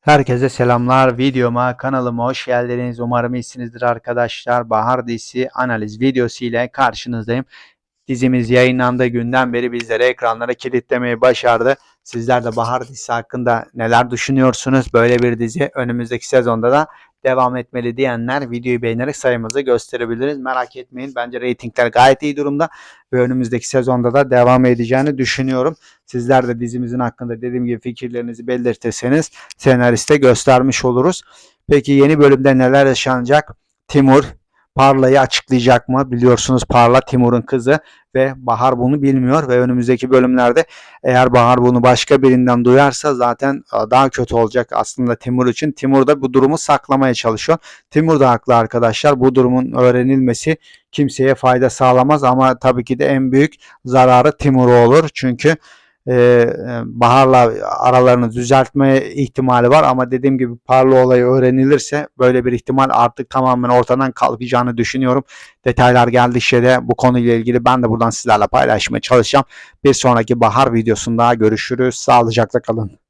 Herkese selamlar. Videoma, kanalıma hoş geldiniz. Umarım iyisinizdir arkadaşlar. Bahar dizisi analiz videosu ile karşınızdayım. Dizimiz yayınlandığı günden beri bizleri ekranlara kilitlemeyi başardı. Sizler de Bahar dizisi hakkında neler düşünüyorsunuz? Böyle bir dizi önümüzdeki sezonda da devam etmeli diyenler videoyu beğenerek sayımızı gösterebiliriz. Merak etmeyin. Bence reytingler gayet iyi durumda ve önümüzdeki sezonda da devam edeceğini düşünüyorum. Sizler de dizimizin hakkında dediğim gibi fikirlerinizi belirtirseniz senariste göstermiş oluruz. Peki yeni bölümde neler yaşanacak? Timur Parla'yı açıklayacak mı? Biliyorsunuz Parla Timur'un kızı ve Bahar bunu bilmiyor ve önümüzdeki bölümlerde eğer Bahar bunu başka birinden duyarsa zaten e, daha kötü olacak aslında Timur için. Timur da bu durumu saklamaya çalışıyor. Timur da haklı arkadaşlar. Bu durumun öğrenilmesi kimseye fayda sağlamaz ama tabii ki de en büyük zararı Timur'a olur. Çünkü e, e, Bahar'la aralarını düzeltme ihtimali var ama dediğim gibi Parla olayı öğrenilirse böyle bir ihtimal artık tamamen ortadan kalkacağını düşünüyorum. Detaylar geldikçe de bu konuyla ilgili ben de buradan sizlerle paylaşmaya çalışacağım. Bir sonraki Bahar videosunda görüşürüz. Sağlıcakla kalın.